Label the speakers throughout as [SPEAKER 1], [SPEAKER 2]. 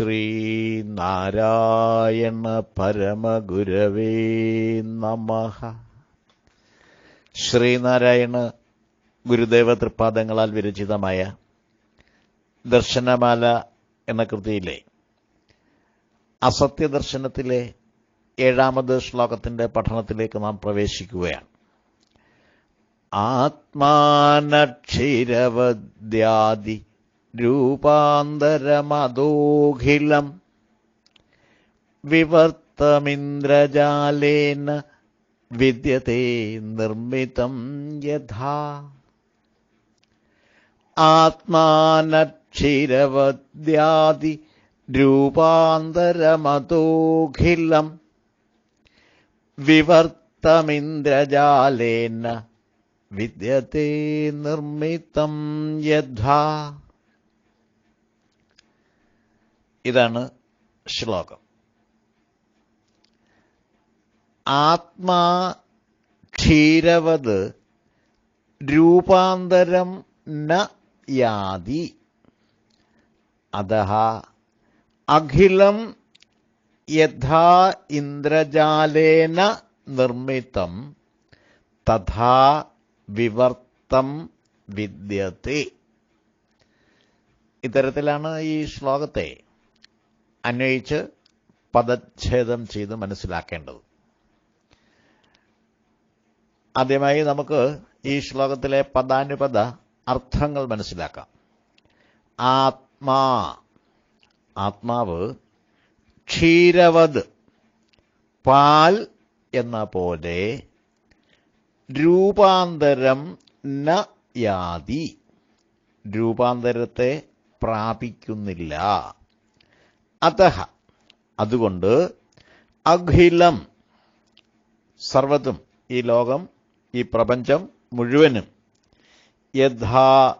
[SPEAKER 1] ശ്രീനാരായണ പരമഗുരവേ നമ. ശ്രീനാരായണ ഗുരുദേവ തൃപ്പാദങ്ങളാൽ വിരചിതമായ ദർശനമാല എന്ന കൃതിയിലെ അസത്യദർശനത്തിലെ ഏഴാമത് ശ്ലോകത്തിന്റെ പഠനത്തിലേക്ക് നാം പ്രവേശിക്കുകയാണ്. ആത്മാനക്ഷീരവദ്യാദി രൂപാന്തരമതോഖിലം വിവർത്തമിന്ദ്രജാലേന വിദ്യത്തെ നിർമ്മിതം യഥാ. ആത്മാനക്ഷീരവദ്യാദി രൂപാന്തരമതോഖിലം വിവർത്തമിന്ദ്രജാലേന വിദ്യത്തെ നിർമ്മിതം യഥാ. ഇതാണ് ശ്ലോകം. ആത്മാ ക്ഷീരവത് രൂപാന്തരം ന യാതി. അത അഖിലം യഥാ ഇന്ദ്രജാലേന നിർമ്മിതം തഥാ വിവർത്തം വിദ്യത്തെ. ഇത്തരത്തിലാണ് ഈ ശ്ലോകത്തെ അന്വയിച്ച് പദച്ഛേദം ചെയ്ത് മനസ്സിലാക്കേണ്ടത്. ആദ്യമായി നമുക്ക് ഈ ശ്ലോകത്തിലെ പദാനുപദ അർത്ഥങ്ങൾ മനസ്സിലാക്കാം. ആത്മാ. ആത്മാവ് ക്ഷീരവത്. പാൽ എന്ന പോലെ രൂപാന്തരം ന യാതി. രൂപാന്തരത്തെ പ്രാപിക്കുന്നില്ല. അത അതുകൊണ്ട് അഖിലം സർവതും ഈ ലോകം ഈ പ്രപഞ്ചം മുഴുവനും യഥാ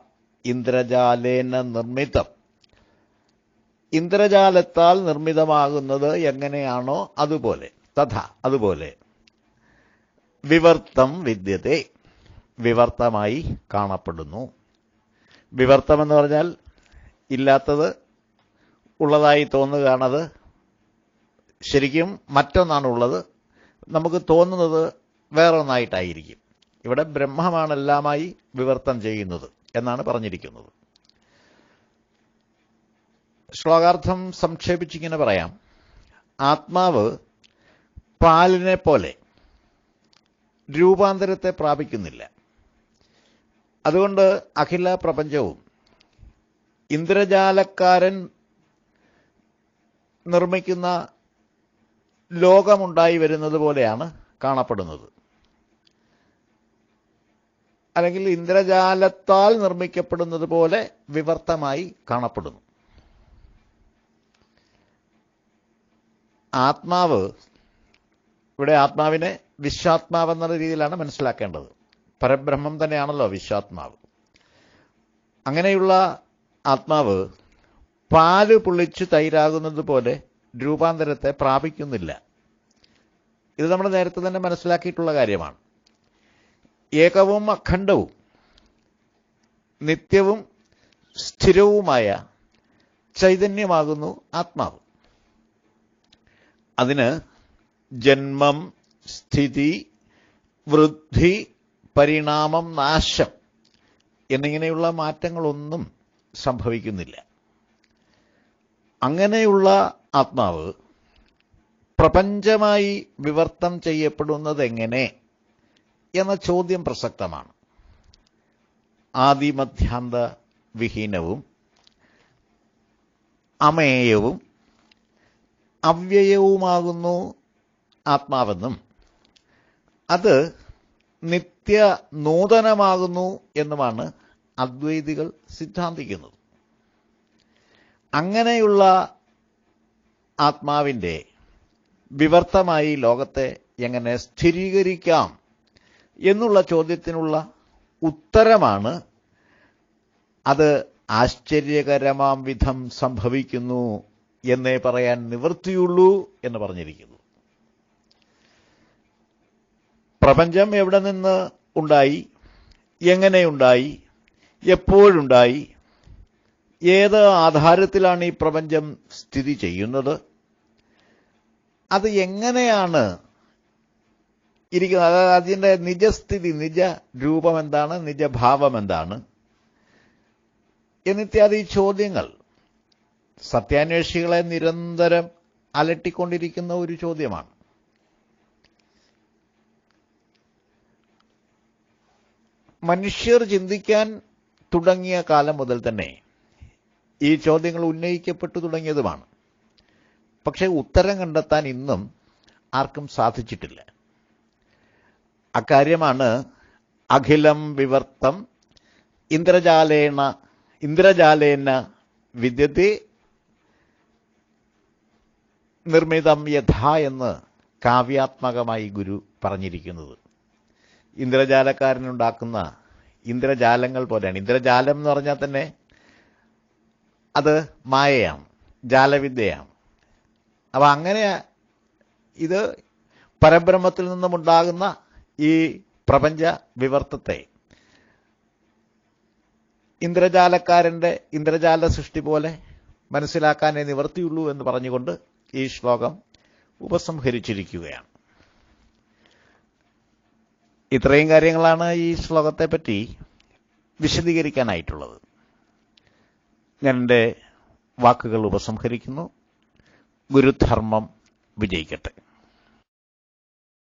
[SPEAKER 1] ഇന്ദ്രജാലേന നിർമ്മിതം. ഇന്ദ്രജാലത്താൽ നിർമ്മിതമാകുന്നത് എങ്ങനെയാണോ അതുപോലെ തഥ അതുപോലെ. വിവർത്തം വിദ്യത്തെ വിവർത്തമായി കാണപ്പെടുന്നു. വിവർത്തമെന്ന് പറഞ്ഞാൽ ഇല്ലാത്തത് ഉള്ളതായി തോന്നുകയാണത്. ശരിക്കും മറ്റൊന്നാണുള്ളത്. നമുക്ക് തോന്നുന്നത് വേറൊന്നായിട്ടായിരിക്കും. ഇവിടെ ബ്രഹ്മമാണ് എല്ലാമായി വിവർത്തം ചെയ്യുന്നത് എന്നാണ് പറഞ്ഞിരിക്കുന്നത്. ശ്ലോകാർത്ഥം സംക്ഷേപിച്ചിങ്ങനെ പറയാം. ആത്മാവ് പാലിനെ പോലെ രൂപാന്തരത്തെ പ്രാപിക്കുന്നില്ല. അതുകൊണ്ട് അഖില പ്രപഞ്ചവും ഇന്ദ്രജാലക്കാരൻ നിർമ്മിക്കുന്ന ലോകമുണ്ടായി വരുന്നത് പോലെയാണ് കാണപ്പെടുന്നത്. അല്ലെങ്കിൽ ഇന്ദ്രജാലത്താൽ നിർമ്മിക്കപ്പെടുന്നത് പോലെ വിവർത്തമായി കാണപ്പെടുന്നു. ആത്മാവ് ഇവിടെ ആത്മാവിനെ വിശ്വാത്മാവ് എന്ന രീതിയിലാണ് മനസ്സിലാക്കേണ്ടത്. പരബ്രഹ്മം തന്നെയാണല്ലോ വിശ്വാത്മാവ്. അങ്ങനെയുള്ള ആത്മാവ് പാൽ പുളിച്ച് തൈരാകുന്നത് പോലെ രൂപാന്തരത്തെ പ്രാപിക്കുന്നില്ല. ഇത് നമ്മൾ നേരത്തെ തന്നെ മനസ്സിലാക്കിയിട്ടുള്ള കാര്യമാണ്. ഏകവും അഖണ്ഡവും നിത്യവും സ്ഥിരവുമായ ചൈതന്യമാകുന്നു ആത്മാവ്. അതിന് ജന്മം സ്ഥിതി വൃദ്ധി പരിണാമം നാശം എന്നിങ്ങനെയുള്ള മാറ്റങ്ങളൊന്നും സംഭവിക്കുന്നില്ല. അങ്ങനെയുള്ള ആത്മാവ് പ്രപഞ്ചമായി വിവർത്തം ചെയ്യപ്പെടുന്നത് എങ്ങനെ എന്ന ചോദ്യം പ്രസക്തമാണ്. ആദിമധ്യാന്ത വിഹീനവും അമേയവും അവ്യയവുമാകുന്നു ആത്മാവെന്നും അത് നിത്യ നൂതനമാകുന്നു എന്നുമാണ് അദ്വൈതികൾ സിദ്ധാന്തിക്കുന്നത്. അങ്ങനെയുള്ള ആത്മാവിന്റെ വിവർത്തമായി ലോകത്തെ എങ്ങനെ സ്ഥിരീകരിക്കാം എന്നുള്ള ചോദ്യത്തിനുള്ള ഉത്തരമാണ് അത് ആശ്ചര്യകരമാം വിധം സംഭവിക്കുന്നു എന്നേ പറയാൻ നിവൃത്തിയുള്ളൂ എന്ന് പറഞ്ഞിരിക്കുന്നു. പ്രപഞ്ചം എവിടെ നിന്ന് ഉണ്ടായി? എങ്ങനെയുണ്ടായി എപ്പോഴുണ്ടായി? ഏത് ആധാരത്തിലാണ് ഈ പ്രപഞ്ചം സ്ഥിതി ചെയ്യുന്നത്? അത് എങ്ങനെയാണ് ഇരിക്കുന്നത്? അതായത് അതിന്റെ നിജസ്ഥിതി നിജ രൂപം എന്താണ്? നിജഭാവം എന്താണ്? എന്നിത്യാദി ചോദ്യങ്ങൾ. സത്യാന്വേഷികളെ നിരന്തരം അലട്ടിക്കൊണ്ടിരിക്കുന്ന ഒരു ചോദ്യമാണ്. മനുഷ്യർ ചിന്തിക്കാൻ തുടങ്ങിയ കാലം മുതൽ തന്നെ ഈ ചോദ്യങ്ങൾ ഉന്നയിക്കപ്പെട്ടു തുടങ്ങിയതുമാണ്. പക്ഷേ ഉത്തരം കണ്ടെത്താൻ ഇന്നും ആർക്കും സാധിച്ചിട്ടില്ല. അക്കാര്യമാണ് അഖിലം വിവർത്തം ഇന്ദ്രജാലേണ ഇന്ദ്രജാലേന വിദ്യത്തെ നിർമ്മിതം യഥാ എന്ന് കാവ്യാത്മകമായി ഗുരു പറഞ്ഞിരിക്കുന്നത്. ഇന്ദ്രജാലക്കാരനുണ്ടാക്കുന്ന ഇന്ദ്രജാലങ്ങൾ പോലെയാണ്. ഇന്ദ്രജാലം എന്ന് പറഞ്ഞാൽ തന്നെ അത് മായയാണ് ജാലവിദ്യയാണ്. അപ്പം അങ്ങനെ ഇത് പരബ്രഹ്മത്തിൽ നിന്നുമുണ്ടാകുന്ന ഈ പ്രപഞ്ച വിവർത്തത്തെ ഇന്ദ്രജാലക്കാരന്റെ ഇന്ദ്രജാല സൃഷ്ടി പോലെ മനസ്സിലാക്കാനേ നിവർത്തിയുള്ളൂ എന്ന് പറഞ്ഞുകൊണ്ട് ഈ ശ്ലോകം ഉപസംഹരിച്ചിരിക്കുകയാണ്. ഇത്രയും കാര്യങ്ങളാണ് ഈ ശ്ലോകത്തെപ്പറ്റി വിശദീകരിക്കാനായിട്ടുള്ളത്. ഞാൻ എന്റെ വാക്കുകൾ ഉപസംഹരിക്കുന്നു. ഗുരുധർമ്മം വിജയിക്കട്ടെ.